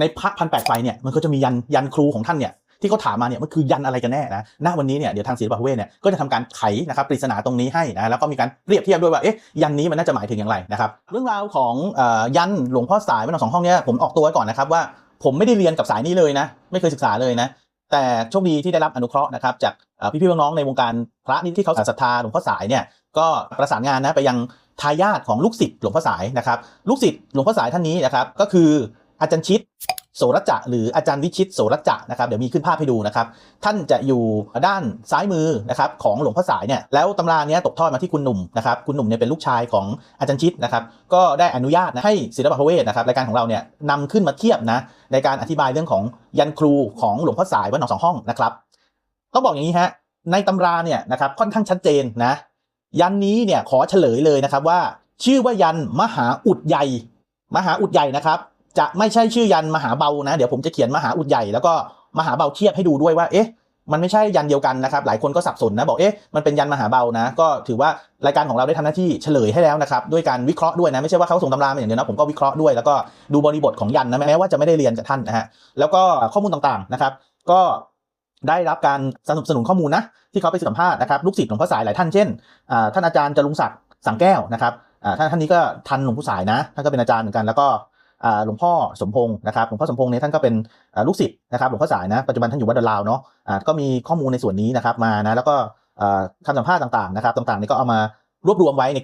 ในพระพันแปดไฟเนี่ยมันก็จะมียันยันครูของท่านเนี่ยที่เขาถามมาเนี่ยมันคือยันอะไรกันแน่นะ ณ วันนี้เนี่ยเดี๋ยวทางศิลปะเวทเนี่ยก็จะทำการไขนะครับปริศนาตรงนี้ให้นะ แล้วก็มีการเปรียบเทียบด้วยว่า เอ๊ะ ยันนี้มันน่าจะหมายถึงอย่างไรนะครับ เรื่องราวของเอ่อยันหลวงพ่อสายวัดหนองสองห้องเนี่ยผมออกตัวไว้ก่อนนะครับว่าผมไม่ได้เรียนกับสายนี้เลยนะ ไม่เคยศึกษาเลยนะ แต่โชคดีที่ได้รับอนุเคราะห์นะครับจากเอ่อพี่ๆน้องๆในวงการพระนี่ที่เขาศรัทธาหลวงพ่อสายเนี่ยก็ประสานงานนะไปยังทายาทของลูกศิษย์หลวงพ่อสายนะครับ ลูกศิษย์หลวงพ่อสายท่านนี้นะครับก็คือ อาจารย์ชิดโสรจะหรืออาจารย์วิชิตโสรจะนะครับเดี๋ยวมีขึ้นภาพให้ดูนะครับ ท่านจะอยู่ด้านซ้ายมือนะครับของหลวงพ่อสายเนี่ยแล้วตำราเนี้ยตกทอดมาที่คุณหนุ่มนะครับคุณหนุ่มเนี่ยเป็นลูกชายของอาจารย์ชิดนะครับก็ได้อนุญาตนะให้ศิลปะพระเวทนะครับรายการของเราเนี่ยนำขึ้นมาเทียบนะในการอธิบายเรื่องของยันครูของหลวงพ่อสายวัดหนองสองห้องนะครับต้องบอกอย่างนี้ฮะในตำราเนี่ยนะครับค่อนข้างชัดเจนนะยันนี้เนี่ยขอเฉลยเลยนะครับว่า ชื่อว่ายันมหาอุดใหญ่ มหาอุดใหญ่นะครับ จะไม่ใช่ชื่อยันมหาเบานะ เดี๋ยวผมจะเขียนมหาอุดใหญ่แล้วก็มหาเบาเทียบให้ดูด้วยว่าเอ๊ะมันไม่ใช่ยันเดียวกันนะครับ หลายคนก็สับสนนะบอกเอ๊ะมันเป็นยันมหาเบานะ ก็ถือว่ารายการของเราได้ทำหน้าที่เฉลยให้แล้วนะครับด้วยการวิเคราะห์ด้วยนะไม่ใช่ว่าเขาส่งตำรามาอย่างเดียวนะผมก็วิเคราะห์ด้วยแล้วก็ดูบริบทของยันนะแม้ว่าจะไม่ได้เรียนกับท่านนะฮะแล้วก็ข้อมูลต่างๆนะครับ ก็ได้รับการสนับสนุนข้อมูลนะที่เขาไปสัมภาษณ์นะครับลูกศิษย์หลวงพ่อสายหลายท่านเช่นอ่าท่านอาจารย์จรุงศักดิ์สังแก้วนะครับท่านท่านนี้ก็ทันหลวงพ่อสายนะท่านก็เป็นอาจารย์เหมือนกันแล้วก็ หลวงพ่อสมพงศ์นะครับหลวงพ่อสมพงศ์เนี่ยท่านก็เป็นลูกศิษย์นะครับหลวงพ่อสายนะปัจจุบันท่านอยู่วัดดอนลาวเนาะก็มีข้อมูลในส่วนนี้นะครับมานะแล้วก็อ่าคำสัมภาษณ์ต่างๆนะครับต่างๆนี่ก็เอามารวบรวมไว้ใน